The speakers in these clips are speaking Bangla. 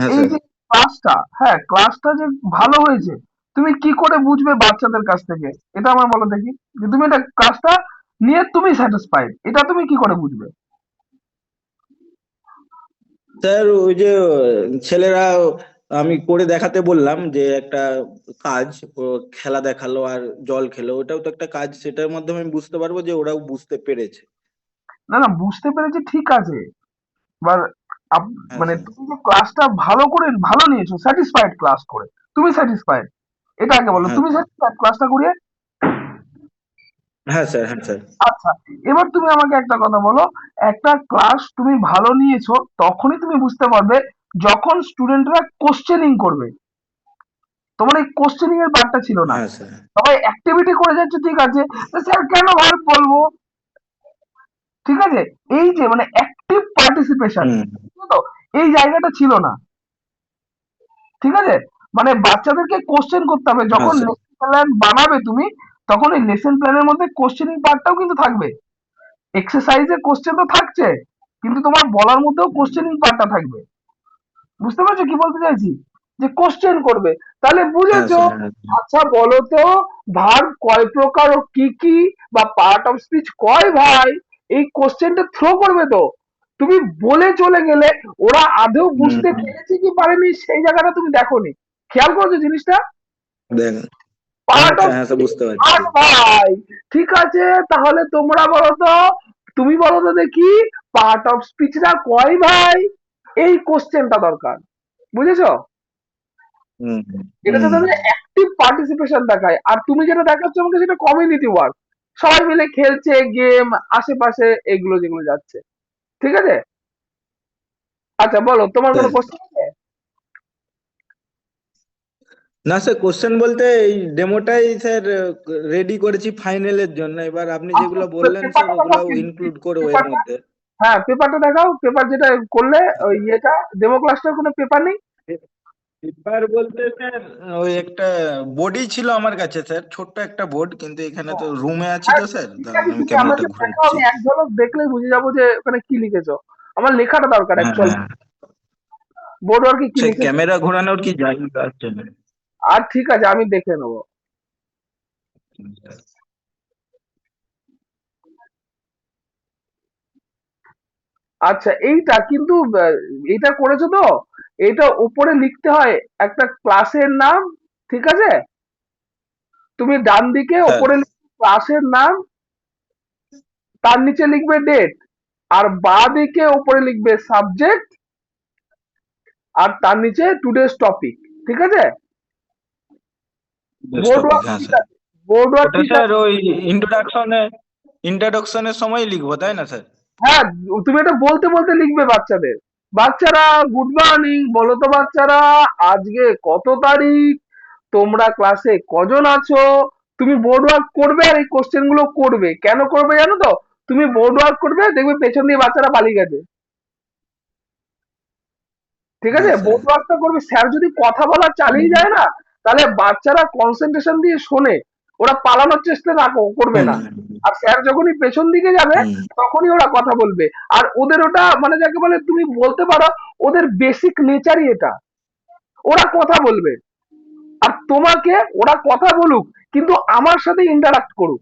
হ্যাঁ, এই। যে ক্লাসটা হ্যাঁ ক্লাসটা যে ভালো হয়েছে তুমি কি করে বুঝবে বাচ্চাদের কাছ থেকে? এটা আমার বলো দেখি। যে তুমি এটা ক্লাসটা নিয়ে তুমি স্যাটিসফাইড এটা তুমি কি করে বুঝবে? স্যার ওই যে ছেলেরা আমি করে দেখাতে বললাম যে একটা কাজ খেলা দেখাল আর জল খেলো ওটাও তো একটা কাজ সেটার মাধ্যমে আমি বুঝতে পারব যে ওরাও বুঝতে পেরেছে। না না বুঝতে পেরেছে ঠিক আছে। এবার মানে তুমি যে ক্লাসটা ভালো করে ভালো নিয়েছো স্যাটিসফাইড ক্লাস করে তুমি স্যাটিসফাইড এটা আগে বলো হ্যাঁ। তুমি স্যাটিসফাইড ক্লাসটা করিয়ে? হ্যাঁ স্যার হ্যাঁ স্যার। আচ্ছা এবার তুমি আমাকে একটা কথা বলো একটা ক্লাস তুমি ভালো নিয়েছো তখনই তুমি বুঝতে পারবে যখন স্টুডেন্টরা কোশ্চেনিং করবে। তোমার এই কোশ্চেনিং এর পার্টটা ছিল না। হ্যাঁ সবাই অ্যাক্টিভিটি করে যাচ্ছে ঠিক আছে? স্যার কেন ভার বলব? ঠিক আছে? এই যে মানে অ্যাক্টিভ পার্টিসিপেশন এই জায়গাটা ছিল না। ঠিক আছে? মানে বাচ্চাদেরকে কোশ্চেন করতে হবে। যখন আচ্ছা। লেসন প্ল্যান বানাবে তুমি তখন এই লেসন প্ল্যানের মধ্যে কোশ্চেনিং পার্টটাও কিন্তু থাকবে। এক্সারসাইজে কোশ্চেন তো থাকছে কিন্তু তোমার বলার মধ্যেও কোশ্চেনিং পার্টটা থাকবে। বুঝতে পারছ কি বলতে চাইছি? যে কোশ্চেন করবে। তাহলে হ্যাঁ বুঝেছ? স্যার হ্যাঁ স্যার। আচ্ছা বলো তো ভার্ব কয় প্রকার ও কি কি বা পার্ট অফ স্পিচ কয় ভাই? এই কোশ্চেনটা থ্রো করবে তো। তুমি বলে চলে গেলে ওরা আদৌ বুঝতে পেরেছে কি পারেনি সেই জায়গাটা তুমি দেখোনি। খেয়াল করছ জিনিসটা? দেখ। পার্ট আচ্ছা হ্যাঁ ঠিক আছে তাহলে তোমরা বলো তো তুমি বলো তো দেখি পার্ট অফ স্পিচটা কয় ভাই? এই কোশ্চেনটা দরকার। বুঝেছ? এটাতে তাদের অ্যাক্টিভ পার্টিসিপেশন দেখায়। আর তুমি যেটা দেখাচ্ছ আমাকে সেটা কমিউনিটি ওয়ার্ক সবাই মিলে খেলছে গেম আশেপাশে এগুলো যেগুলো যাচ্ছে। ঠিক আছে? আচ্ছা বলো তোমার কোনো হ্যাঁ। কোশ্চেন আছে? না স্যার কোশ্চেন বলতে এই ডেমোটাই স্যার রেডি করেছি ফাইনালের জন্য। এবার আপনি যেগুলো আচ্ছা, বললেন স্যার ওগুলো ইনক্লুড করব এর মধ্যে। হ্যাঁ পেপারটা দেখাও পেপার যেটা করলে ওই ইয়েটা ডেমো ক্লাসটার কোনো পেপার নেই? পেপার বলতে স্যার ওই একটা বোর্ডই ছিল আমার কাছে স্যার ছোট্ট একটা বোর্ড কিন্তু এখানে তো রুমে আছি তো স্যার আমি ক্যামেরাটা এক ঝলক দেখলেই বুঝে যাব যে ওখানে কি লিখেছো। আমার লেখাটা দরকার অ্যাকচুয়ালি বোর্ড আর কি লিখেছো? ক্যামেরা ঘোরানোর কি জায়গা আছে আর ঠিক আছে আমি দেখে নেব। আচ্ছা এইটা কিন্তু এইটা করেছ তো? এটা উপরে লিখতে হয় একটা ক্লাসের নাম ঠিক আছে? তুমি ডান দিকে হ্যাঁ। উপরে ক্লাসের নাম তার নিচে লিখবে ডেট আর বা দিকে উপরে লিখবে সাবজেক্ট আর তার নিচে টুডেস টপিক ঠিক আছে? বোর্ড ওয়ার্ক ঠিক স্যার আছে বোর্ড ওয়ার্ক স্যার ওই ইন্ট্রোডাকশনে ইন্ট্রোডাকশনের সময় লিখব তাই না স্যার হ্যাঁ তুমি এটা বলতে বলতে লিখবে বাচ্চাদের। বাচ্চারা গুড মর্নিং বলো তো বাচ্চারা আজকে কত তারিখ? তোমরা ক্লাসে কজন আছো? তুমি বোর্ড ওয়ার্ক করবে আর এই কোশ্চেনগুলো করবে। কেন করবে জানো তো? তুমি বোর্ড ওয়ার্ক করবে দেখবে পেছন দিয়ে বাচ্চারা পালিয়ে গেছে। ঠিক আছে। বোর্ড ওয়ার্কটা করবে। স্যার যদি কথা বলা চালিয়ে যায় না তাহলে বাচ্চারা কনসেন্ট্রেশন দিয়ে শোনে। ওরা পালানোর চেষ্টা না করবে না। আর স্যার যখনই পেছন দিকে যাবে তখনই ওরা কথা বলবে। আর ওদের ওটা মানে যাকে বলে তুমি বলতে পারো ওদের বেসিক নেচারই এটা। ওরা কথা বলবে। আর তোমাকে ওরা কথা বলুক কিন্তু আমার সাথে ইন্টারাক্ট করুক।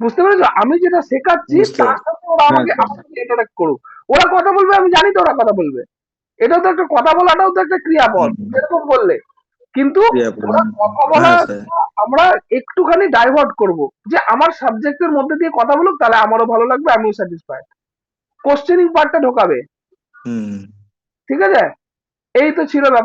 বুঝতে পেরেছ? আমি যেটা শেখাচ্ছি তার সাথে ওরা আমাকে হ্যাঁ, আমার সাথে ইন্টারাক্ট করুক। ওরা কথা বলবে আমি জানি তো ওরা কথা বলবে। এটাও তো একটা কথা বলাটাও তো একটা ক্রিয়াপদ। এরকম বললে। কিন্তু ওরা কথা বলা হ্যাঁ, আমরা একটুখানি ডাইভার্ট করব। যে আমার সাবজেক্টের মধ্যে দিয়ে কথা বলুক তাহলে আমারও ভালো লাগবে আমিও স্যাটিসফাইড কোশ্চেনিং পার্টটা ঢোকাবে। ঠিক আছে? এই তো ছিল ব্যাপার।